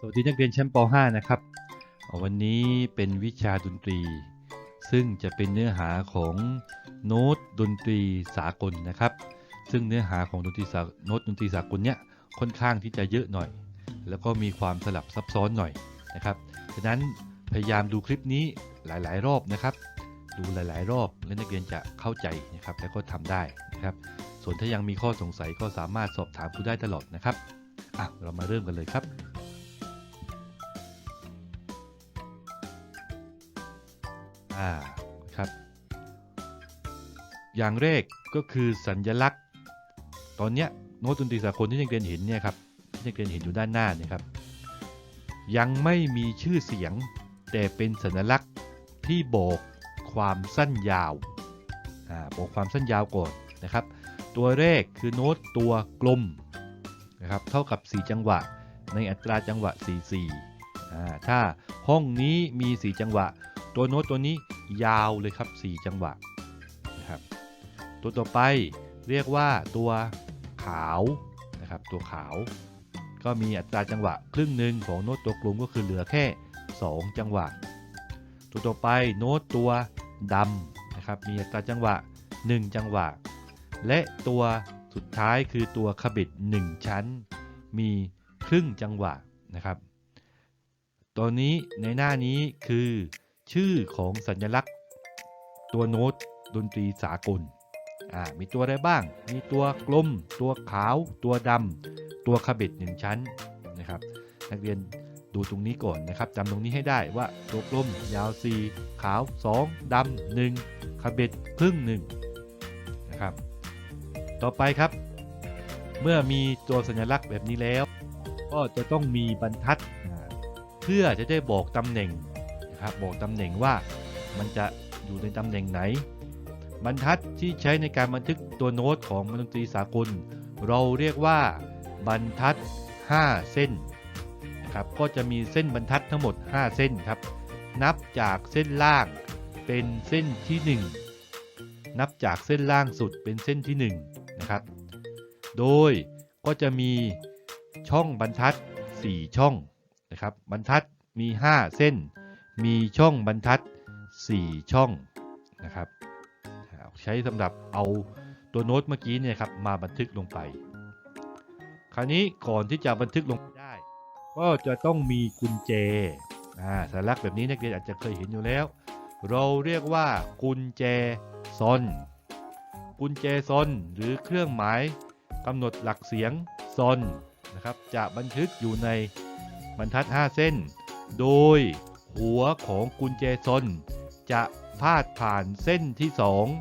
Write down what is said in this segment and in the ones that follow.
สวัสดีนักเรียนชั้นป .5 นะครับ วันนี้เป็นวิชาดนตรี ซึ่งจะเป็นเนื้อหาของโน้ตดนตรีสากลนะครับ ซึ่งเนื้อหาของดนตรีสาโน้ตดนตรีสากลเนี่ยค่อนข้างที่จะเยอะหน่อย แล้วก็มีความสลับซับซ้อนหน่อยนะครับฉะนั้นพยายามดูคลิปนี้หลาย ๆ รอบนะครับ ดูหลาย ๆ รอบและนักเรียนจะเข้าใจนะครับแล้วก็ทำได้นะครับ ส่วนถ้ายังมีข้อสงสัยก็สามารถสอบถามครูได้ตลอดนะครับอะเรามาเริ่มกันเลยครับ อ่าครับ อย่างแรกก็คือสัญลักษณ์ ตอนเนี้ยโน้ตดนตรีสากลที่นักเรียนเห็นเนี่ยครับที่นักเรียนเห็นอยู่ด้านหน้าเนี่ยครับ ยังไม่มีชื่อเสียง แต่เป็นสัญลักษณ์ที่บอกความสั้นยาวอ่าบอกความสั้นยาวก่อนนะครับ ตัวแรกคือโน้ตตัวกลมนะครับเท่ากับ 4 จังหวะ ในอัตราจังหวะ 4-4อ่าถ้าห้องนี้มี 4 จังหวะ ตัวโน้ตตัวนี้ยาวเลยครับ 4 จังหวะนะครับ ตัวต่อไปเรียกว่าตัวขาวนะครับ ตัวขาว ก็มีอัตราจังหวะครึ่งหนึ่งของโน้ตตัวกลมก็คือเหลือแค่ 2 จังหวะ ตัวต่อไปโน้ตตัวดำนะครับ มีอัตราจังหวะ 1 จังหวะ และตัวสุดท้ายคือตัวขบิด 1 ชั้น มีครึ่งจังหวะนะครับ ตัวนี้ในหน้านี้คือ ชื่อของสัญลักษณ์ ตัวโน้ตดนตรีสากล อ่า มีตัวอะไรบ้าง มีตัวกลม ตัวขาว ตัวดำ ตัวขบิดหนึ่งชั้นนะครับ นักเรียนดูตรงนี้ก่อนนะครับจำตรงนี้ให้ได้ว่าตัวกลมยาว 4 ขาว 2 ดำ 1 ขบิดครึ่งหนึ่งนะครับ ต่อไปครับ เมื่อมีตัวสัญลักษณ์แบบนี้แล้ว ก็จะต้องมีบรรทัด เพื่อจะได้บอกตำแหน่ง นะครับบอกตำแหน่งว่ามันจะอยู่ในตำแหน่งไหน บรรทัดที่ใช้ในการบันทึกตัวโน้ตของดนตรีสากล เราเรียกว่าบรรทัด 5 เส้นนะครับก็จะมีเส้นบรรทัดทั้งหมด 5 เส้นครับ นับจากเส้นล่างเป็นเส้นที่ 1 นับจากเส้นล่างสุดเป็นเส้นที่1นะครับ โดยก็จะมีช่องบรรทัด 4 ช่องนะครับ บรรทัดมี 5 เส้น มีช่องบรรทัด 4 ช่องนะครับอ่าใช้สำหรับเอาตัวโน้ตเมื่อกี้เนี่ยครับมาบันทึกลงไป คราวนี้ก่อนที่จะบันทึกลงไปได้ ก็จะต้องมีกุญแจอ่าสัญลักษณ์แบบนี้นักเรียนอาจจะเคยเห็นอยู่แล้ว เราเรียกว่ากุญแจซอน กุญแจซอนหรือเครื่องหมายกำหนดหลักเสียงซอนนะครับจะบันทึกอยู่ในบรรทัด 5 เส้น โดย หัวของกุญแจซนจะพาดผ่านเส้นที่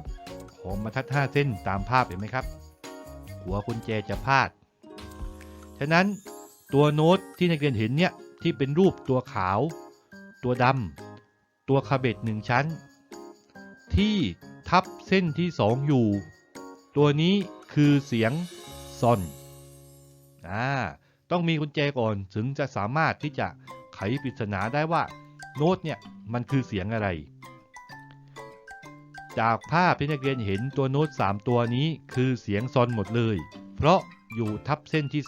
2 ของบรรทัด 5 เส้นตามภาพเห็นไหมครับ หัวกุญแจจะพาด ฉะนั้นตัวโน้ตที่นักเรียนเห็นเนี่ยที่เป็นรูปตัวขาว ตัวดำตัวคาเบตหนึ่งชั้น ที่ทับเส้นที่ 2 อยู่ ตัวนี้คือเสียงซอนอ่าต้องมีกุญแจก่อนถึงจะสามารถที่จะไขปริศนาได้ว่า โน้ตเนี่ยมันคือเสียงอะไร จากภาพที่นักเรียนเห็นตัวโน้ต 3 ตัวนี้คือเสียงซอนหมดเลย เพราะอยู่ทับเส้นที่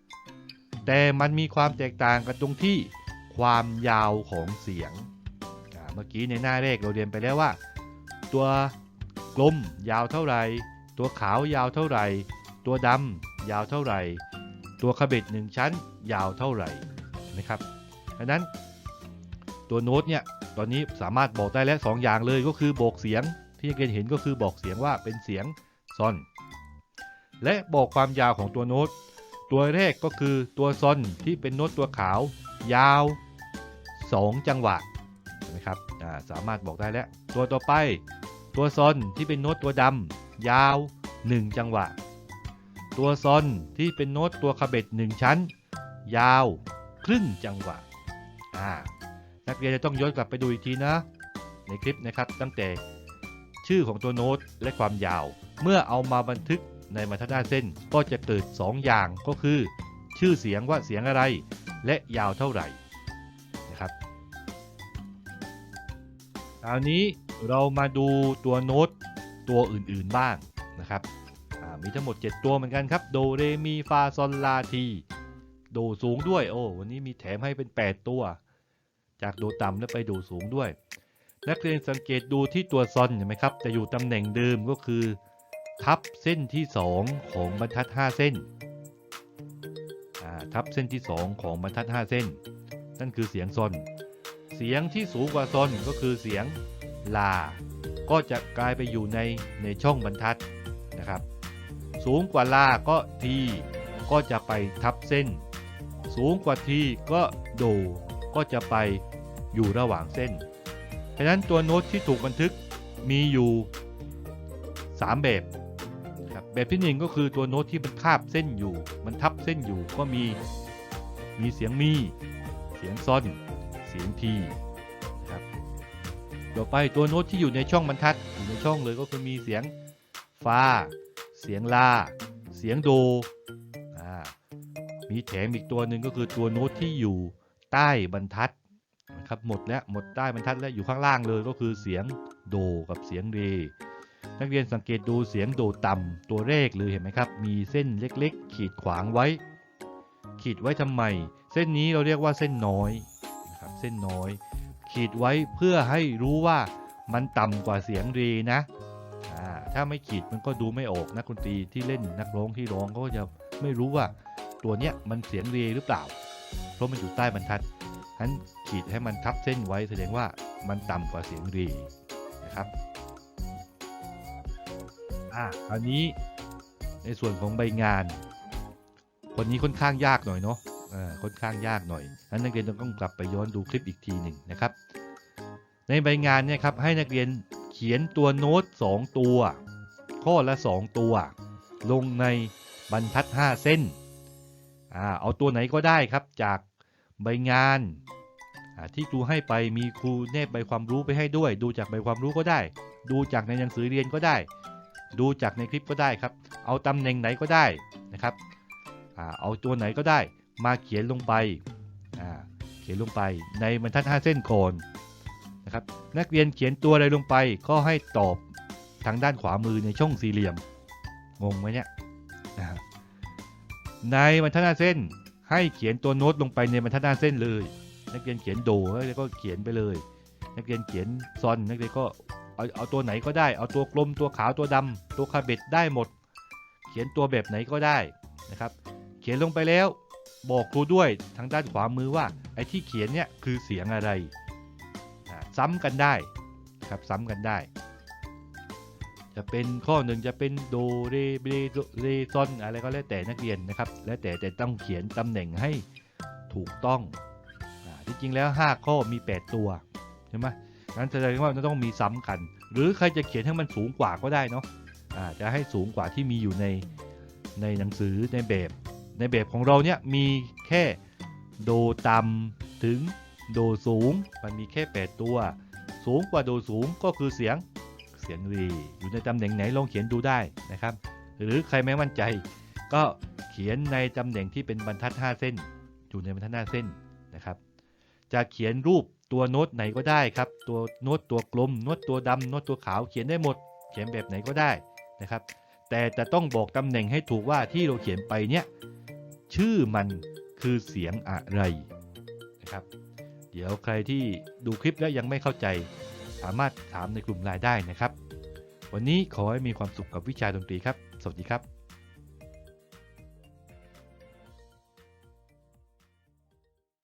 2 แต่มันมีความแตกต่างกันตรงที่ความยาวของเสียง เมื่อกี้ในหน้าแรกเราเรียนไปแล้วว่า ตัวกลมยาวเท่าไหร่ ตัวขาวยาวเท่าไหร่ ตัวดำยาวเท่าไหร่ ตัวขบิดหนึ่งชั้นยาวเท่าไหร่นะครับดังนั้น ตัวโน้ตเนี่ยตอนนี้สามารถบอกได้แล้วสองอย่างเลยก็คือบอกเสียงที่นักเรียนเห็นก็คือบอกเสียงว่าเป็นเสียงซอน และบอกความยาวของตัวโน้ต ตัวแรกก็คือตัวซอนที่เป็นโน้ตตัวขาว ยาว 2 จังหวะนะครับสามารถบอกได้แล้ว ตัวต่อไป ตัวซอนที่เป็นโน้ตตัวดำยาว 1 จังหวะ ตัวซอนที่เป็นโน้ตตัวคาเบต1ชั้น ยาว ครึ่งจังหวะอ่า นักเรียนจะต้องย้อนกลับไปดูอีกทีนะ ในคลิปนะครับตั้งแต่ชื่อของตัวโน้ตและความยาว เมื่อเอามาบันทึกในบรรทัดหน้าเส้นก็จะเกิด 2 อย่างก็คือ ชื่อเสียงว่าเสียงอะไร และยาวเท่าไหร่นะครับคราวนี้เรามาดูตัวโน้ตตัวอื่นๆบ้างนะครับมีทั้งหมด 7 ตัวเหมือนกันครับ โดเรมีฟาซอลลาที โดสูงด้วย โอ้ วันนี้มีแถมให้เป็น 8 ตัว จากโดต่ำแล้วไปโดสูงด้วย นักเรียนสังเกตดูที่ตัวซอนเห็นไหมครับ จะอยู่ตำแหน่งเดิมก็คือ ทับเส้นที่ 2 ของบรรทัด 5 เส้นทับเส้นที่ 2 ของบรรทัด 5 เส้น นั่นคือเสียงซอน เสียงที่สูงกว่าซอนก็คือเสียงลา ก็จะกลายไปอยู่ในในช่องบรรทัดนะครับ สูงกว่าลาก็ทีก็จะไปทับเส้น สูงกว่าทีก็โดก็จะไป อยู่ระหว่างเส้นเพราะฉะนั้นตัวโน้ตที่ถูกบันทึกมีอยู่ 3 แบบครับแบบที่หนึ่งก็คือตัวโน้ตที่มันคาบเส้นอยู่ มันทับเส้นอยู่ก็มีมีเสียงมี เสียงซอน เสียงทีครับต่อไปตัวโน้ตที่อยู่ในช่องบรรทัดอยู่ในช่องเลยก็คือมีเสียงฟาเสียงลา เสียงโดมีแถมอีกตัวหนึ่งก็คือตัวโน้ตที่อยู่ใต้บรรทัด ครับหมดแล้วหมดใต้บรรทัดแล้วอยู่ข้างล่างเลยก็คือเสียงโดกับเสียงเรนักเรียนสังเกตดูเสียงโดต่ำตัวเลขเลยเห็นไหมครับ มีเส้นเล็กๆ ขีดขวางไว้ ขีดไว้ทำไม เส้นนี้เราเรียกว่าเส้นน้อยนะครับเส้นน้อย ขีดไว้เพื่อให้รู้ว่ามันต่ำกว่าเสียงเรนะถ้าไม่ขีดมันก็ดูไม่ออกนักดนตรีที่เล่นนักร้องที่ร้องก็จะไม่รู้ว่าตัวเนี้ยมันเสียงเรหรือเปล่า เพราะมันอยู่ใต้บรรทัด นั้นขีดให้มันทับเส้นไว้แสดงว่ามันต่ำกว่าเสียงเรนะครับอะคราวนี้ในส่วนของใบงาน คนนี้ค่อนข้างยากหน่อยเนาะอ่าค่อนข้างยากหน่อยนั้นนักเรียนต้องกลับไปย้อนดูคลิปอีกทีหนึ่งนะครับ ในใบงานเนี่ยครับให้นักเรียนเขียนตัวโน้ต 2 ตัว ข้อละ 2 ตัว ลงในบรรทัด 5 เส้นอ่าเอาตัวไหนก็ได้ครับจาก ใบงานที่ครูให้ไปมีครูแนบใบความรู้ไปให้ด้วย ดูจากใบความรู้ก็ได้ ดูจากในหนังสือเรียนก็ได้ ดูจากในคลิปก็ได้ครับ เอาตำแหน่งไหนก็ได้นะครับอเอาตัวไหนก็ได้ มาเขียนลงไปเขียนลงไปในบรรทัด 5 เส้นก่อนนะครับ นักเรียนเขียนตัวอะไรลงไปก็ให้ตอบทางด้านขวามือในช่องสี่เหลี่ยมงงไหมเนี่ยในบรรทัดห้าเส้น ให้เขียนตัวโน้ตลงไปในบรรทัดหน้าเส้นเลย นักเรียนเขียนโดแล้วก็เขียนไปเลย นักเรียนเขียนซอนนักเรียนก็เอาเอาตัวไหนก็ได้เอาตัวกลมตัวขาวตัวดำตัวคาเบ็ดได้หมด เขียนตัวแบบไหนก็ได้นะครับ เขียนลงไปแล้ว บอกครูด้วยทางด้านขวามือว่าไอ้ที่เขียนเนี่ยคือเสียงอะไร ซ้ำกันได้ครับซ้ำกันได้ จะเป็นข้อหนึ่งจะเป็นโดเรเรเรซอนอะไรก็แล้วแต่นักเรียนนะครับ แล้วแต่แต่ต้องเขียนตำแหน่งให้ถูกต้องอที่จริงแล้ว 5 ข้อมี 8 ตัวใช่ไหมนั้นแสดงว่ามันต้องมีซ้ำกัน หรือใครจะเขียนให้มันสูงกว่าก็ได้เนาะอ่าจะให้สูงกว่าที่มีอยู่ในในหนังสือในแบบในแบบของเราเนี่ยมีแค่โดต่ำถึงโดสูง มันมีแค่ 8 ตัว สูงกว่าโดสูงก็คือเสียง สียงรีอยู่ในตำแหน่งไหนลองเขียนดูได้นะครับ หรือใครไม่มั่นใจ ก็เขียนในตำแหน่งที่เป็นบรรทัด 5 เส้น อยู่ในบรรทัด 5 เส้นนะครับ จะเขียนรูปตัวโน้ตไหนก็ได้ครับ ตัวโน้ตตัวกลมโน้ตตัวดำโน้ตตัวขาวเขียนได้หมด เขียนแบบไหนก็ได้นะครับ แต่จะต้องบอกตำแหน่งให้ถูกว่าที่เราเขียนไปเนี่ยชื่อมันคือเสียงอะไรนะครับ เดี๋ยวใครที่ดูคลิปแล้วยังไม่เข้าใจ สามารถถามในกลุ่มไลน์ได้นะครับ วันนี้ขอให้มีความสุขกับวิชาดนตรีครับ สวัสดีครับ